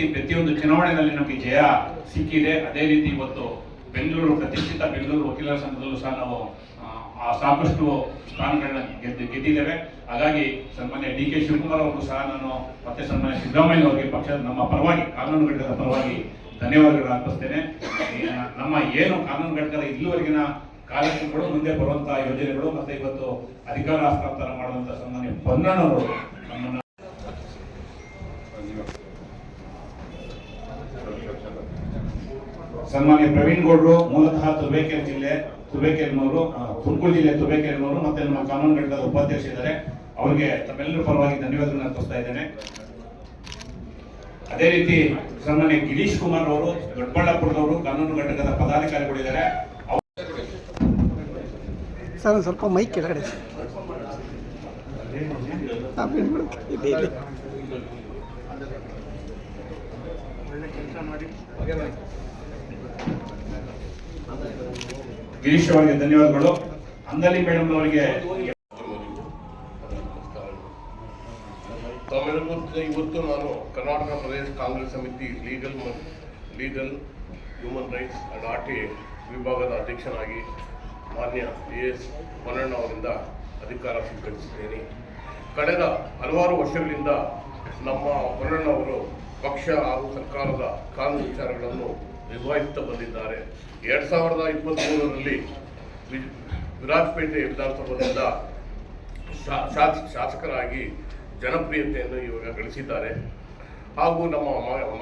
ಚುನಾವಣೆಯಲ್ಲಿ ನಮಗೆ ಜಯ ಸಿಕ್ಕಿದೆ. ಅದೇ ರೀತಿ ಇವತ್ತು ಬೆಂಗಳೂರು, ಪ್ರತಿಷ್ಠಿತ ಬೆಂಗಳೂರು ವಕೀಲರ ಸಂಘದಲ್ಲೂ ಸಹ ನಾವು ಸಾಕಷ್ಟು ಸ್ಥಾನಗಳನ್ನ ಗೆದ್ದು, ಗೆದ್ದಿದ್ದೇವೆ. ಹಾಗಾಗಿ ಸನ್ಮಾನ್ಯ ಡಿ ಕೆ ಶಿವಕುಮಾರ್ ಅವರು ಸಹ ನಾನು, ಮತ್ತೆ ಸನ್ಮಾನ್ಯ ಸಿದ್ದರಾಮಯ್ಯ ಅವರಿಗೆ ಪಕ್ಷದ ನಮ್ಮ ಪರವಾಗಿ, ಕಾನೂನು ಘಟಕದ ಪರವಾಗಿ ಧನ್ಯವಾದಗಳು ಅರ್ಪಿಸ್ತೇನೆ. ನಮ್ಮ ಏನು ಕಾನೂನು ಘಟಕದ ಇಲ್ಲಿವರೆಗಿನ ಕಾರ್ಯಕ್ರಮಗಳು ಮುಂದೆ ಬರುವಂತಹ ಯೋಜನೆಗಳು ಮತ್ತೆ ಇವತ್ತು ಅಧಿಕಾರ ಹಸ್ತಾಂತರ ಮಾಡುವಂತಹ ಸನ್ಮಾನ್ಯ ಪೊನ್ನಣ್ಣವರು ನಮ್ಮನ್ನ ಸನ್ಮಾನ್ಯ ಪ್ರವೀಣ್ ಗೌಡ್ರು ಮೂಲತಃ ತುಬೇಕೆರೆ ಜಿಲ್ಲೆ ತುಬೇಕೆರೆನವರು ಆ, ತುಮಕೂರು ಜಿಲ್ಲೆ ತುಬೇಕೆರೆನವರು ಮತ್ತೆ ನಮ್ಮ ಕಾನೂನು ಘಟಕದ ಉಪಾಧ್ಯಕ್ಷ ಇದ್ದಾರೆ. ಅವರಿಗೆ ತಮ್ಮೆಲ್ಲರ ಪರವಾಗಿ ಧನ್ಯವಾದಗಳನ್ನು ಅರ್ಪಿಸ್ತಾ ಇದ್ದೇನೆ. ಅದೇ ರೀತಿ ಸನ್ಮಾನ್ಯ ಗಿರೀಶ್ ಕುಮಾರ್ ಅವರು ದೊಡ್ಡಬಳ್ಳಾಪುರದವರು ಕಾನೂನು ಘಟಕದ ಪದಾಧಿಕಾರಿಗಳಿದ್ದಾರೆ ಇದ್ದಾರೆ. ಸರ್ ಸ್ವಲ್ಪ ಮೈಕ್ ಕೆಳಗಡೆ. ಒಳ್ಳೆ ಕೆಲಸ ಬಿಡಿ. ಗಿರೀಶ್ ಅವರಿಗೆ ಧನ್ಯವಾದಗಳು. ಅಂದಲಿ ಮೇಡಮ್ ಅವರಿಗೆ ಇವತ್ತು ನಾನು Karnataka Pradesh Congress Samiti legal legal human rights T ವಿಭಾಗದ ಅಧ್ಯಕ್ಷನಾಗಿ ಮಾನ್ಯ ಎ ಎಸ್ ಹೊನ್ನಣ್ಣ ಅವರಿಂದ ಅಧಿಕಾರ ಸ್ವೀಕರಿಸಿದ್ದೇನೆ. ಕಳೆದ ಹಲವಾರು ವರ್ಷಗಳಿಂದ ನಮ್ಮ ಹೊನ್ನಣ್ಣ ಅವರು ಪಕ್ಷ ಹಾಗೂ ಸರ್ಕಾರದ ಕಾನೂನು ವಿಚಾರಗಳನ್ನು ನಿರ್ವಹಿಸುತ್ತಾ ಬಂದಿದ್ದಾರೆ. ಎರಡು ಸಾವಿರದ ಇಪ್ಪತ್ತ್ಮೂರರಲ್ಲಿ ವಿರಾಜಪೇಟೆ ಶಾಸ- ಶಾಸಕರಾಗಿ ಜನಪ್ರಿಯತೆಯನ್ನು ಇವಾಗ ಗಳಿಸಿದ್ದಾರೆ. ಹಾಗೂ ನಮ್ಮ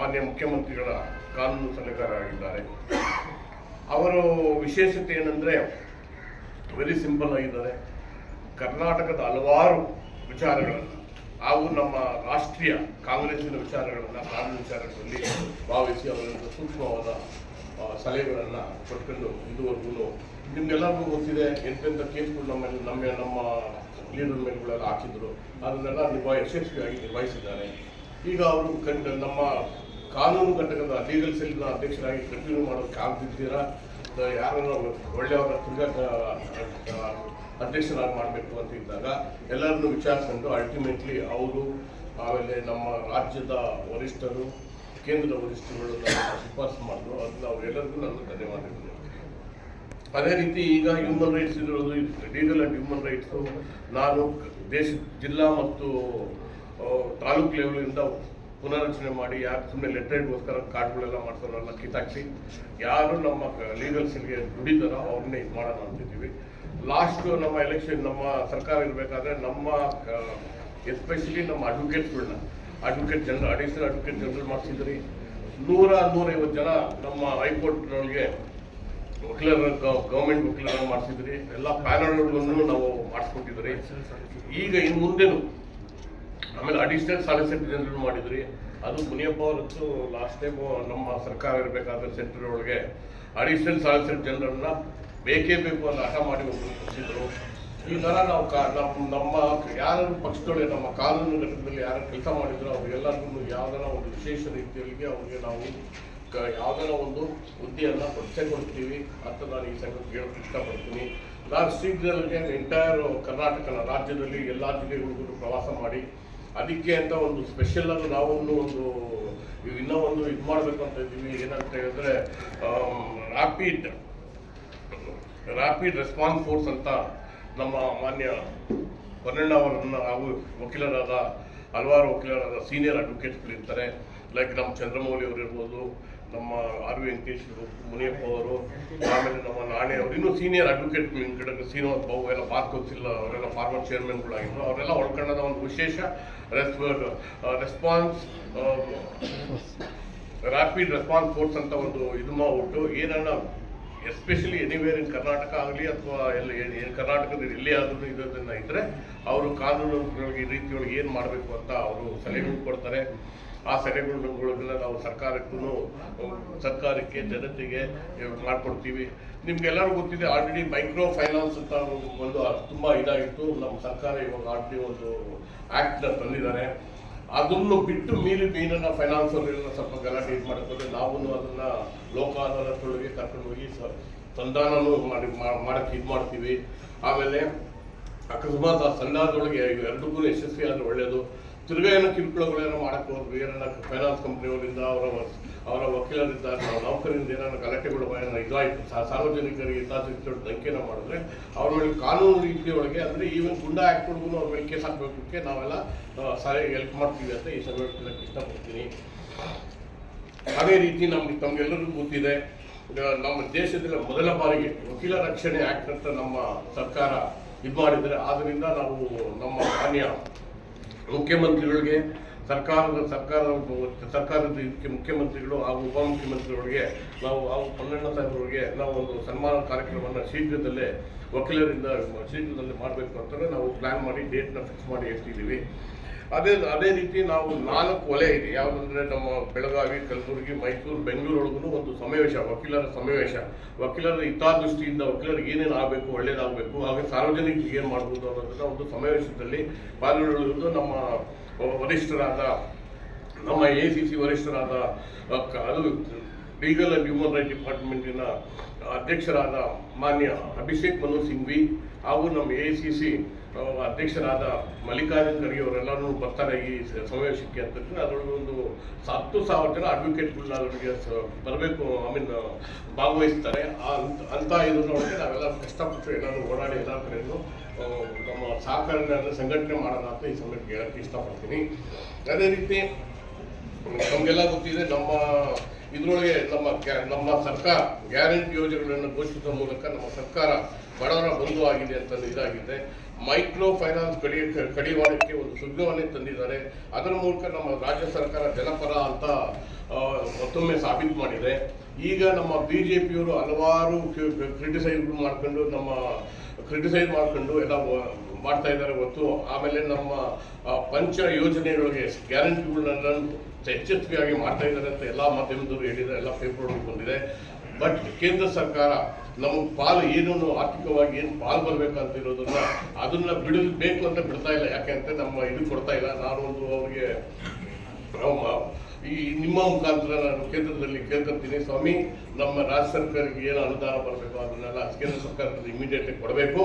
ಮಾನ್ಯ ಮುಖ್ಯಮಂತ್ರಿಗಳ ಕಾನೂನು ಸಲಹೆಗಾರರಾಗಿದ್ದಾರೆ. ಅವರು ವಿಶೇಷತೆ ಏನಂದರೆ ವೆರಿ ಸಿಂಪಲ್ ಆಗಿದ್ದಾರೆ. ಕರ್ನಾಟಕದ ಹಲವಾರು ವಿಚಾರಗಳನ್ನು ಹಾಗೂ ನಮ್ಮ ರಾಷ್ಟ್ರೀಯ ಕಾಂಗ್ರೆಸ್ಸಿನ ವಿಚಾರಗಳನ್ನು, ಕಾನೂನು ವಿಚಾರಗಳಲ್ಲಿ ಭಾವಿಸಿ ಅವರಿಂದ ಸೂಕ್ಷ್ಮವಾದ ಸಲಹೆಗಳನ್ನು ಕೊಟ್ಕೊಂಡು ಇದುವರೆಗೂ ನಿಮ್ಗೆಲ್ಲರಿಗೂ ಗೊತ್ತಿದೆ ಎಂತೆಂಥ ಕೇಸ್ಗಳು ನಮ್ಮ ನಮ್ಮ ನಮ್ಮ ಲೀಡರ್ ಮೇಲೆಗಳೆಲ್ಲ ಹಾಕಿದ್ರು. ಅದನ್ನೆಲ್ಲ ನಿಭಾ, ಯಶಸ್ವಿಯಾಗಿ ನಿರ್ವಹಿಸಿದ್ದಾರೆ ಈಗ ಅವರು ಕಂಡ ನಮ್ಮ ಕಾನೂನು ಘಟಕದ ಲೀಗಲ್ ಸೆಲ್ನ ಅಧ್ಯಕ್ಷರಾಗಿ ಕಂಟಿನ್ಯೂ ಮಾಡೋಕ್ಕೆ ಆಗ್ತಿದ್ದೀರಾ ಯಾರನ್ನ ಒಳ್ಳೆಯವರ ತಿರ್ಗಾ ಅಧ್ಯಕ್ಷರಾಗಿ ಮಾಡಬೇಕು ಅಂತ ಇದ್ದಾಗ ಎಲ್ಲರನ್ನು ವಿಚಾರಿಸ್ಕೊಂಡು ಅಲ್ಟಿಮೇಟ್ಲಿ ಅವರು, ಆಮೇಲೆ ನಮ್ಮ ರಾಜ್ಯದ ವರಿಷ್ಠರು, ಕೇಂದ್ರದ ವರಿಷ್ಠರುಗಳು ಶಿಫಾರಸು ಮಾಡಿದ್ರು. ಅದನ್ನ ಅವರೆಲ್ಲರಿಗೂ ನಾನು ಧನ್ಯವಾದಗಳು. ಅದೇ ರೀತಿ ಈಗ ಹ್ಯೂಮನ್ ರೈಟ್ಸ್ ಇರೋದು ಲೀಗಲ್ ಆ್ಯಂಡ್ ಹ್ಯೂಮನ್ ರೈಟ್ಸು ನಾನು ದೇಶ, ಜಿಲ್ಲಾ ಮತ್ತು ತಾಲೂಕು ಲೆವೆಲಿಂದ ಪುನರಚನೆ ಮಾಡಿ ಯಾರು ಸುಮ್ಮನೆ ಲೆಟ್ರೇಟ್ಗೋಸ್ಕರ ಕಾರ್ಡ್ಗಳೆಲ್ಲ ಮಾಡ್ತಾರಲ್ಲ ಕಿತ್ತಾಕ್ಸಿ ಯಾರು ನಮ್ಮ ಲೀಗಲ್ ಸೆಲ್ಗೆ ದುಡಿದಾರೋ ಅವ್ರನ್ನೇ ಇದು ಮಾಡೋಣ ಅಂತಿದ್ದೀವಿ. ಲಾಸ್ಟು ನಮ್ಮ ಎಲೆಕ್ಷನ್ ನಮ್ಮ ಸರ್ಕಾರ ಇರಬೇಕಾದ್ರೆ ನಮ್ಮ ಎಸ್ಪೆಷಲಿ ನಮ್ಮ ಅಡ್ವೊಕೇಟ್ಸ್ಗಳನ್ನ advocate general additional advocate general ಮಾಡಿಸಿದ್ರಿ ನೂರ ನೂರೈವತ್ತು ಜನ ನಮ್ಮ ಹೈಕೋರ್ಟ್ನೊಳಗೆ ವಕೀಲರ ಗೌರ್ಮೆಂಟ್ ವಕೀಲರ ಮಾಡಿಸಿದ್ರಿ ಎಲ್ಲ ಪ್ಯಾನಲ್ಗಳನ್ನು ನಾವು ಮಾಡಿಸ್ಕೊಟ್ಟಿದ್ರಿ ಈಗ ಇನ್ನು ಮುಂದೆನು ಆಮೇಲೆ ಅಡಿಷನಲ್ ಸಾಲಿಸಿಟರ್ ಜನರಲ್ ಮಾಡಿದ್ರಿ? ಅದು ಮುನಿಯಪ್ಪ ಅವರದ್ದು ಲಾಸ್ಟ್ ಟೈಮ್ ನಮ್ಮ ಸರ್ಕಾರ ಇರಬೇಕಾದ ಸೆಂಟ್ರಲ್ ಒಳಗೆ ಅಡಿಷನಲ್ ಸಾಲಿಸಿಟರ್ ಜನರಲ್ನ ಬೇಕೇ ಬೇಕು ಅಂತ ಹಠ ಮಾಡಿ ಕೊಟ್ಟಿದ್ರು ಈ ಥರ ನಾವು ಕಾ ನಮ್ಮ ನಮ್ಮ ಯಾರು ಪಕ್ಷದೊಳಗೆ ನಮ್ಮ ಕಾನೂನು ಘಟಕದಲ್ಲಿ ಯಾರು ಕೆಲಸ ಮಾಡಿದ್ರು, ಅವ್ರಿಗೆಲ್ಲರಿಗೂ ಯಾವ್ದಾರ ಒಂದು ವಿಶೇಷ ರೀತಿಯಲ್ಲಿ ಅವ್ರಿಗೆ ನಾವು ಕ- ಯಾವ್ದಾರ ಒಂದು ಹುದ್ದೆಯನ್ನು ಪರಿಚಯ ಕೊಡ್ತೀವಿ ಅಂತ ನಾನು ಈ ಸಂಗತಿ ಹೇಳೋಕ್ಕೆ ಇಷ್ಟಪಡ್ತೀನಿ. ನಾನು ಶೀಘ್ರದಲ್ಲೇ ಎಂಟೈರ್ ಕರ್ನಾಟಕ ರಾಜ್ಯದಲ್ಲಿ ಎಲ್ಲ ಜಿಲ್ಲೆಗಳಿಗೂ ಪ್ರವಾಸ ಮಾಡಿ ಅದಕ್ಕೆ ಅಂತ ಒಂದು ಸ್ಪೆಷಲ್ ಆಗಿ ನಾವು ಒಂದು ಇನ್ನೂ ಒಂದು ಇದು ಮಾಡಬೇಕು ಅಂತ ಇದ್ದೀವಿ. ಏನಂತ ಹೇಳಿದ್ರೆ ರ್ಯಾಪಿಡ್ ರ್ಯಾಪಿಡ್ ರೆಸ್ಪಾನ್ಸ್ ಫೋರ್ಸ್ ಅಂತ ನಮ್ಮ ಮಾನ್ಯ ಹೊನ್ನಣ್ಣ ಅವರನ್ನು ಹಾಗೂ ವಕೀಲರಾದ, ಹಲವಾರು ವಕೀಲರಾದ ಸೀನಿಯರ್ ಅಡ್ವೊಕೇಟ್ಸ್ಗಳಿರ್ತಾರೆ ಲೈಕ್ ನಮ್ಮ ಚಂದ್ರಮೌಳಿ ಅವರು ಇರ್ಬೋದು ನಮ್ಮ ಆರ್ ವಿ ವೆಂಕಟೇಶ್ ಮುನಿಯಪ್ಪ ಅವರು, ಆಮೇಲೆ ನಮ್ಮ ನಾಣೆ ಅವರು, ಇನ್ನೂ ಸೀನಿಯರ್ ಅಡ್ವೊಕೇಟ್ ಕಡೆ ಶ್ರೀನಿವಾಸ್ ಬಾಬು, ಎಲ್ಲ ಗೊತ್ತಿಲ್ಲ ಅವರೆಲ್ಲ ಫಾರ್ಮರ್ ಚೇರ್ಮನ್ಗಳಾಗಿದ್ರು ಅವರೆಲ್ಲ ಒಳ್ಕೊಂಡದ ಒಂದು ವಿಶೇಷ res response rapid response force ಅಂತ ಒಂದು ಇದು ಮಾಡ್ಬಿಟ್ಟು ಏನನ್ನ ಎಸ್ಪೆಷಲಿ ಎನಿವೇರ್ ಇನ್ ಕರ್ನಾಟಕ ಆಗಲಿ ಅಥವಾ ಎಲ್ಲಿ ಕರ್ನಾಟಕದ ಎಲ್ಲಿ ಆದ್ರೂ ಇರೋದನ್ನ ಇದ್ದರೆ ಅವರು ಕಾನೂನುಗಳಿಗೆ ಈ ರೀತಿಯೊಳಗೆ ಏನು ಮಾಡಬೇಕು ಅಂತ ಅವರು ಸಲಹೆ ಕೊಡ್ತಾರೆ. ಆ ಸಲಹೆಗಳನ್ನ ನಾವು ಸರ್ಕಾರಕ್ಕೂ ಸರ್ಕಾರಕ್ಕೆ, ಜನತೆಗೆ ಮಾಡ್ಕೊಡ್ತೀವಿ. ನಿಮ್ಗೆಲ್ಲರೂ ಗೊತ್ತಿದೆ ಆಲ್ರೆಡಿ ಮೈಕ್ರೋ ಫೈನಾನ್ಸ್ ಅಂತ ಒಂದು ತುಂಬ ಇದಾಗಿತ್ತು. ನಮ್ಮ ಸರ್ಕಾರ ಇವಾಗ ಆಲ್ರೆಡಿ ಒಂದು ಆ್ಯಕ್ಟ್ನ ತಂದಿದ್ದಾರೆ. ಅದನ್ನು ಬಿಟ್ಟು ಮೀರಿ ಮೀನನ್ನು ಫೈನಾನ್ಸ್ ಅವರೆಲ್ಲ ಸ್ವಲ್ಪ ಗಲಾಟೆ ಇದು ಮಾಡ್ತಾರೆ ನಾವು ಅದನ್ನು ಲೋಕ ಅದಾಲತ್ನೊಳಗೆ ಕರ್ಕೊಂಡು ಹೋಗಿ ಸ- ಸಂಧಾನನೂ ಮಾಡಿ ಮಾಡಕ್ಕೆ ಇದು ಮಾಡ್ತೀವಿ. ಆಮೇಲೆ ಅಕಸ್ಮಾತ್ ಆ ಸಂಧಾನದೊಳಗೆ ಎರಡಕ್ಕೂ ಯಶಸ್ವಿ ಆದರೆ ಒಳ್ಳೆಯದು ತಿರ್ಗಾ ಏನೋ ಕಿರುಕುಳಗಳೇನೋ ಮಾಡಕ್ಕೆ ಹೋದ್ವಿ ಏನೋ ಫೈನಾನ್ಸ್ ಕಂಪ್ನಿಯವರಿಂದ ಅವರ ಅವರ ವಕೀಲರಿಂದ ನಾವು ನೌಕರಿಂದ ಏನಾದ್ರು ಗಲಾಟೆಗಳು ಏನೋ ಇದಾಯಿತು ಸಾರ್ವಜನಿಕರಿಗೆ ಹಿತಾಸಕ್ತಿ ಧಂಕೆನ ಮಾಡಿದ್ರೆ ಅವ್ರ ಕಾನೂನು ರೀತಿಯೊಳಗೆ ಅಂದರೆ ಈವನ್ ಗುಂಡಾ ಆ್ಯಕ್ಟ್ಗಳಿಗೂ ಅವ್ರ ಮೇಲೆ ಕೇಸ್ ಹಾಕಬೇಕಕ್ಕೆ ನಾವೆಲ್ಲ ಸಹಾಯ ಹೆಲ್ಪ್ ಮಾಡ್ತೀವಿ ಅಂತ ಈ ಸಭೆ ಇಷ್ಟಪಡ್ತೀನಿ. ಅದೇ ರೀತಿ ನಮ್ಗೆ ತಮಗೆಲ್ಲರಿಗೂ ಗೊತ್ತಿದೆ ನಮ್ಮ ದೇಶದಲ್ಲಿ ಮೊದಲ ಬಾರಿಗೆ ವಕೀಲ ರಕ್ಷಣೆ ಆ್ಯಕ್ಟ್ ಅಂತ ನಮ್ಮ ಸರ್ಕಾರ ಇದು ಮಾಡಿದರೆ ಆದ್ದರಿಂದ ನಾವು ನಮ್ಮ ಮಾನ್ಯ ಮುಖ್ಯಮಂತ್ರಿಗಳಿಗೆ ಸರ್ಕಾರದ ಸರ್ಕಾರ ಸರ್ಕಾರದ ಇದಕ್ಕೆ ಮುಖ್ಯಮಂತ್ರಿಗಳು ಹಾಗೂ ಉಪಮುಖ್ಯಮಂತ್ರಿಗಳಿಗೆ ನಾವು ಹಾಗೂ ಪೊನ್ನಣ್ಣ ಸಾಹೇಬರಿಗೆ ನಾವು ಒಂದು ಸನ್ಮಾನ ಕಾರ್ಯಕ್ರಮವನ್ನು ಶೀಘ್ರದಲ್ಲೇ ವಕೀಲರಿಂದ ಶೀಘ್ರದಲ್ಲೇ ಮಾಡಬೇಕು ಅಂತಲೇ ನಾವು ಪ್ಲ್ಯಾನ್ ಮಾಡಿ ಡೇಟ್ನ ಫಿಕ್ಸ್ ಮಾಡಿ ಹೇಳ್ತಿದ್ದೀವಿ. ಅದೇ ಅದೇ ರೀತಿ ನಾವು ನಾಲ್ಕು ವಲಯ ಇದೆ. ಯಾವುದಂದ್ರೆ ನಮ್ಮ ಬೆಳಗಾವಿ, ಕಲಬುರಗಿ, ಮೈಸೂರು ಬೆಂಗಳೂರೊಳಗೂ ಒಂದು ಸಮಾವೇಶ, ವಕೀಲರ ಸಮಾವೇಶ. ವಕೀಲರ ಹಿತಾದೃಷ್ಟಿಯಿಂದ ವಕೀಲರಿಗೆ ಏನೇನು ಆಗಬೇಕು, ಒಳ್ಳೇದಾಗಬೇಕು, ಹಾಗೆ ಸಾರ್ವಜನಿಕರಿಗೆ ಏನು ಮಾಡ್ಬೋದು ಅನ್ನೋದನ್ನ ಒಂದು ಸಮಾವೇಶದಲ್ಲಿ ಪಾಲ್ಗೊಳ್ಳುವುದು ನಮ್ಮ ವರಿಷ್ಠರಾದ, ನಮ್ಮ ಎ ಸಿ ಸಿ ವರಿಷ್ಠರಾದ ಅದು ಲೀಗಲ್ ಅಂಡ್ ಹ್ಯೂಮನ್ ರೈಟ್ ಡಿಪಾರ್ಟ್ಮೆಂಟಿನ ಅಧ್ಯಕ್ಷರಾದ ಮಾನ್ಯ ಅಭಿಷೇಕ್ ಮನು ಸಿಂಘ್ವಿ ಹಾಗೂ ನಮ್ಮ ಎ ಸಿ ಸಿ ಅಧ್ಯಕ್ಷರಾದ ಮಲ್ಲಿಕಾರ್ಜುನ್ ಖರ್ಗೆ ಅವರೆಲ್ಲರೂ ಬರ್ತಾರೆ ಈ ಸಮಾವೇಶಕ್ಕೆ ಅಂತ ಅದರೊಳಗೆ ಒಂದು ಹತ್ತು ಸಾವಿರ ಜನ ಅಡ್ವೊಕೇಟ್ಗಳನ್ನ ಅವರಿಗೆ ಬರಬೇಕು ಐ ಮೀನ್ ಭಾಗವಹಿಸ್ತಾರೆ. ಅಂತ- ಇದನ್ನೊಳಗೆ ನಾವೆಲ್ಲ ಕಷ್ಟಪಟ್ಟು ಎಲ್ಲರೂ ಓಡಾಡಿ ಎಲ್ಲ ಕಡೆಯೂ ನಮ್ಮ ಸಹಕಾರ ಸಂಘಟನೆ ಮಾಡೋಣ ಅಂತ ಈ ಸಮಯಕ್ಕೆ ಹೇಳಕ್ಕೆ ಇಷ್ಟಪಡ್ತೀನಿ. ಅದೇ ರೀತಿ, ನಮಗೆಲ್ಲ ಗೊತ್ತಿದೆ ನಮ್ಮ ಇದರೊಳಗೆ ನಮ್ಮ ನಮ್ಮ ಸರ್ಕಾರ ಗ್ಯಾರಂಟಿ ಯೋಜನೆಗಳನ್ನು ಘೋಷಿಸುವ ಮೂಲಕ ನಮ್ಮ ಸರ್ಕಾರ ಬಡವರ ಬಂಧು ಆಗಿದೆ ಅಂತ ಇದಾಗಿದೆ. ಮೈಕ್ರೋ ಫೈನಾನ್ಸ್ ಕಡಿ ಕಡಿವಾಣಕ್ಕೆ ಒಂದು ಸುಜ್ಞವನ್ನೇ ತಂದಿದ್ದಾರೆ. ಅದರ ಮೂಲಕ ನಮ್ಮ ರಾಜ್ಯ ಸರ್ಕಾರ ಜನಪರ ಅಂತ ಮತ್ತೊಮ್ಮೆ ಸಾಬೀತು ಮಾಡಿದೆ. ಈಗ ನಮ್ಮ ಬಿ ಜೆ ಪಿಯವರು ಹಲವಾರು ಕ್ರಿಟಿಸೈಸ್ ಮಾಡ್ಕೊಂಡು, ನಮ್ಮ ಕ್ರಿಟಿಸೈಸ್ ಮಾಡ್ಕೊಂಡು ಎಲ್ಲ ಮಾಡ್ತಾ ಇದ್ದಾರೆ ಹೊತ್ತು. ಆಮೇಲೆ ನಮ್ಮ ಪಂಚ ಯೋಜನೆಗಳಿಗೆ ಗ್ಯಾರಂಟಿಗಳನ್ನ ಯಶಸ್ವಿಯಾಗಿ ಮಾಡ್ತಾ ಇದ್ದಾರೆ ಅಂತ ಎಲ್ಲ ಮಾಧ್ಯಮದವರು ಹೇಳಿದ್ದಾರೆ, ಎಲ್ಲ ಪೇಪರ್ ಬಂದಿದೆ. ಬಟ್ ಕೇಂದ್ರ ಸರ್ಕಾರ ನಮಗೆ ಪಾಲು ಏನು ಆರ್ಥಿಕವಾಗಿ ಏನು ಪಾಲು ಬರ್ಬೇಕಂತ ಇರೋದನ್ನ ಅದನ್ನ ಬಿಡಬೇಕು ಅಂತ ಬಿಡ್ತಾ ಇಲ್ಲ. ಯಾಕೆ ಅಂತ ನಮ್ಮ ಇದು ಕೊಡ್ತಾ ಇಲ್ಲ. ನಾನು ಒಂದು ಅವ್ರಿಗೆ ಈ ನಿಮ್ಮ ಮುಖಾಂತರ ನಾನು ಕೇಂದ್ರದಲ್ಲಿ ಕೇಳ್ಕೊತೀನಿ ಸ್ವಾಮಿ, ನಮ್ಮ ರಾಜ್ಯ ಸರ್ಕಾರಕ್ಕೆ ಏನು ಅನುದಾನ ಬರಬೇಕು, ಅದನ್ನೆಲ್ಲ ಕೇಂದ್ರ ಸರ್ಕಾರದಲ್ಲಿ ಇಮಿಡಿಯೇಟ್ಲಿ ಕೊಡಬೇಕು.